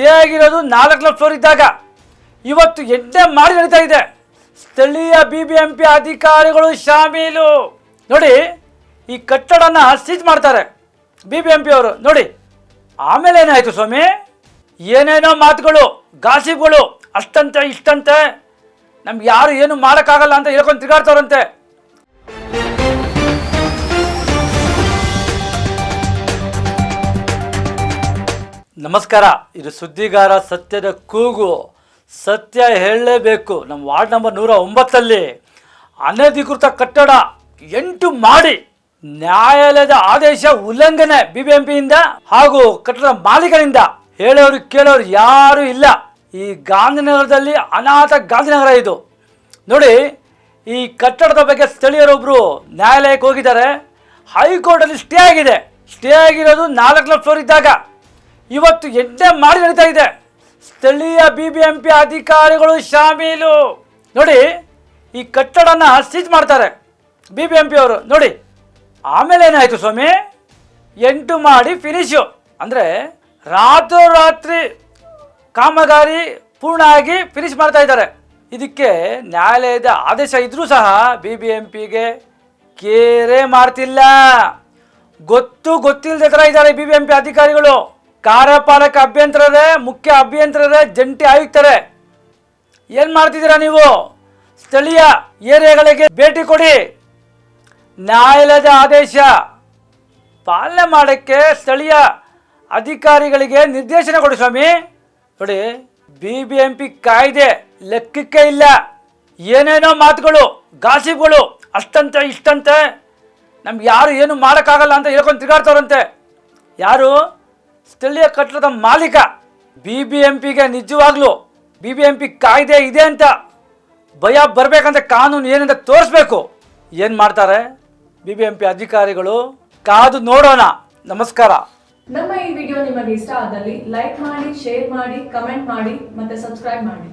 Stay ಆಗಿರೋದು ನಾಲ್ಕು lakh floor ಇದ್ದಾಗ. ಇವತ್ತು ಎಂಟನೇ ಮಾಡಿ ನಡೀತಾ ಇದೆ. ಸ್ಥಳೀಯ ಬಿ ಬಿ ಎಂ ಪಿ ಅಧಿಕಾರಿಗಳು ಶಾಮೀಲು. ನೋಡಿ, ಈ ಕಟ್ಟಡನ ಸೀಜ್ ಮಾಡ್ತಾರೆ ಬಿ ಬಿ ಎಂ ಪಿ ಅವರು. ನೋಡಿ, ಆಮೇಲೆ ಏನಾಯಿತು ಸ್ವಾಮಿ? ಏನೇನೋ ಮಾತುಗಳು ಗಾಸಿಬ್ಗಳು ಅಷ್ಟಂತೆ ಇಷ್ಟಂತೆ. ನಮ್ಗೆ ಯಾರು ಏನು ಮಾಡೋಕ್ಕಾಗಲ್ಲ ಅಂತ ಹೇಳ್ಕೊಂಡು ತಿರುಗಾಡ್ತಾರಂತೆ ನಮಸ್ಕಾರ. ಇದು ಸುದ್ದಿಗಾರ ಸತ್ಯದ ಕೂಗು. ಸತ್ಯ ಹೇಳಲೇಬೇಕು. ನಮ್ಮ ವಾರ್ಡ್ ನಂಬರ್ ನೂರ ಒಂಬತ್ತಲ್ಲಿ ಅನಧಿಕೃತ ಕಟ್ಟಡ ಎಂಟು ಮಾಡಿ ನ್ಯಾಯಾಲಯದ ಆದೇಶ ಉಲ್ಲಂಘನೆ ಬಿ ಬಿ ಎಂ ಹಾಗೂ ಕಟ್ಟಡ ಮಾಲೀಕರಿಂದ ಹೇಳೋರು ಕೇಳೋರು ಯಾರೂ ಇಲ್ಲ. ಈ ಗಾಂಧಿನಗರದಲ್ಲಿ ಅನಾಥ ಗಾಂಧಿನಗರ ಇದು. ನೋಡಿ, ಈ ಕಟ್ಟಡದ ಬಗ್ಗೆ ಸ್ಥಳೀಯರೊಬ್ಬರು ನ್ಯಾಯಾಲಯಕ್ಕೆ ಹೋಗಿದ್ದಾರೆ. ಹೈಕೋರ್ಟಲ್ಲಿ ಸ್ಟೇ ಆಗಿದೆ. ಸ್ಟೇ ಆಗಿರೋದು ನಾಲ್ಕು ಲಕ್ಷ ಫ್ಲೋರ್ ಇದ್ದಾಗ. ಇವತ್ತು ಎಡ್ಡೆ ಮಾಡಿ ನಡೀತಾ ಇದೆ. ಸ್ಥಳೀಯ ಬಿ ಬಿ ಎಂ ಪಿ ಅಧಿಕಾರಿಗಳು ಶಾಮೀಲು. ನೋಡಿ, ಈ ಕಟ್ಟಡನ ಸೀಜ್ ಮಾಡ್ತಾರೆ ಬಿ ಬಿ ಎಂ ಪಿ ಅವರು. ನೋಡಿ, ಆಮೇಲೆ ಏನಾಯಿತು ಸ್ವಾಮಿ? ಎಂಟು ಮಾಡಿ ಫಿನಿಶು ಅಂದರೆ ರಾತ್ರೋರಾತ್ರಿ ಕಾಮಗಾರಿ ಪೂರ್ಣ ಆಗಿ ಫಿನಿಶ್ ಮಾಡ್ತಾ ಇದ್ದಾರೆ. ಇದಕ್ಕೆ ನ್ಯಾಯಾಲಯದ ಆದೇಶ ಇದ್ರೂ ಸಹ ಬಿ ಬಿ ಎಂ ಪಿಗೆ ಕೇರೆ ಮಾಡ್ತಿಲ್ಲ. ಗೊತ್ತು ಗೊತ್ತಿಲ್ಲದೆ ಥರ ಇದ್ದಾರೆ ಬಿ ಬಿ ಎಂ ಪಿ ಅಧಿಕಾರಿಗಳು. ಕಾರ್ಯಪಾಲಕ ಅಭ್ಯಂತರರೇ, ಮುಖ್ಯ ಅಭ್ಯಂತರರೇ, ಜಂಟಿ ಆಯುಕ್ತರೇ, ಏನು ಮಾಡ್ತಿದ್ದೀರಾ ನೀವು? ಸ್ಥಳೀಯ ಏರಿಯಾಗಳಿಗೆ ಭೇಟಿ ಕೊಡಿ. ನ್ಯಾಯಾಲಯದ ಆದೇಶ. ಪಾಲನೆ ಮಾಡೋಕ್ಕೆ ಸ್ಥಳೀಯ ಅಧಿಕಾರಿಗಳಿಗೆ ನಿರ್ದೇಶನ ಕೊಡಿ ಸ್ವಾಮಿ. ನೋಡಿ ಬಿ ಬಿ ಎಂ ಪಿ ಕಾಯ್ದೆ ಲೆಕ್ಕಕ್ಕೆ ಇಲ್ಲ. ಏನೇನೋ ಮಾತುಗಳು ಗಾಸಿಬ್ಗಳು ಅಷ್ಟಂತೆ, ಇಷ್ಟಂತೆ. ನಮ್ಗೆ ಯಾರು ಏನು ಮಾಡೋಕ್ಕಾಗಲ್ಲ ಅಂತ ಹೇಳ್ಕೊಂಡು ತಿರುಗಾಡ್ತವ್ರಂತೆ. ಯಾರು? ಸ್ಥಳೀಯ ಕಟ್ಟಡದ ಮಾಲೀಕ. ಬಿ ಬಿ ಎಂ ಪಿಗೆ ನಿಜವಾಗ್ಲೂ ಬಿ ಬಿ ಎಂ ಪಿ ಕಾಯ್ದೆ ಇದೆ ಅಂತ ಭಯ ಬರಬೇಕಂತ ಕಾನೂನು ಏನಂತ ತೋರಿಸ್ಬೇಕು. ಏನು ಮಾಡ್ತಾರೆ? ಬಿ ಬಿ ಎಂ ಪಿ ಅಧಿಕಾರಿಗಳು ಕಾದು ನೋಡೋಣ. ನಮಸ್ಕಾರ. ನಮ್ಮ ಈ ವಿಡಿಯೋ ನಿಮಗೆ ಇಷ್ಟ ಆದಲ್ಲಿ ಲೈಕ್ ಮಾಡಿ, ಶೇರ್ ಮಾಡಿ, ಕಮೆಂಟ್ ಮಾಡಿ ಮತ್ತೆ ಸಬ್ಸ್ಕ್ರೈಬ್ ಮಾಡಿ.